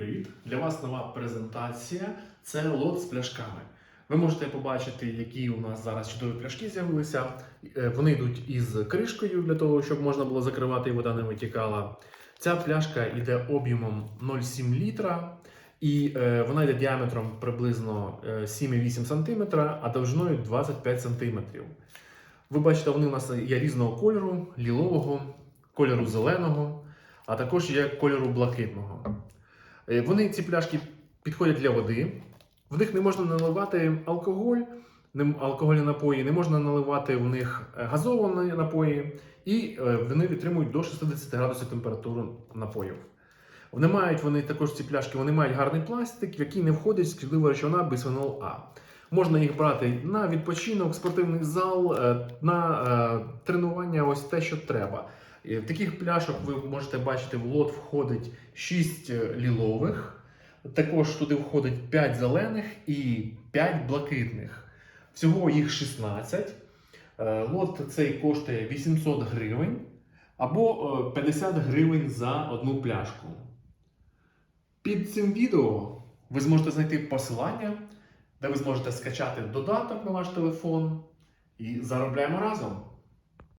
Привіт! Для вас нова презентація. Це лот з пляшками. Ви можете побачити, які у нас зараз чудові пляшки з'явилися. Е, Вони йдуть із кришкою для того, щоб можна було закривати і вода не витікала. Ця пляшка йде об'ємом 0,7 літра, і е, вона йде діаметром приблизно е, 7,8 см, а довжиною 25 см. Ви бачите, вони у нас є різного кольору, лілового, кольору зеленого, а також є кольору блакитного. Е, Вони ці пляшки підходять для води. В них не можна наливати алкоголь, алкогольні напої, не можна наливати в них е, газовані напої, і е, вони витримують до 60 градусів температуру напоїв. Вони мають вони також ці пляшки, вони мають гарний пластик, в який не входить шкідлива речовина бисфенол А. Можна їх брати на відпочинок, спортивний зал, на тренування, ось те, що треба. В таких пляшок ви можете бачити, в лот входить 6 лілових, також туди входить 5 зелених і 5 блакитних. Всього їх 16. Е, Лот цей коштує 800 гривень або е, 50 гривень за одну пляшку. Під цим відео ви зможете знайти посилання, де ви зможете скачати додаток на ваш телефон і заробляємо разом.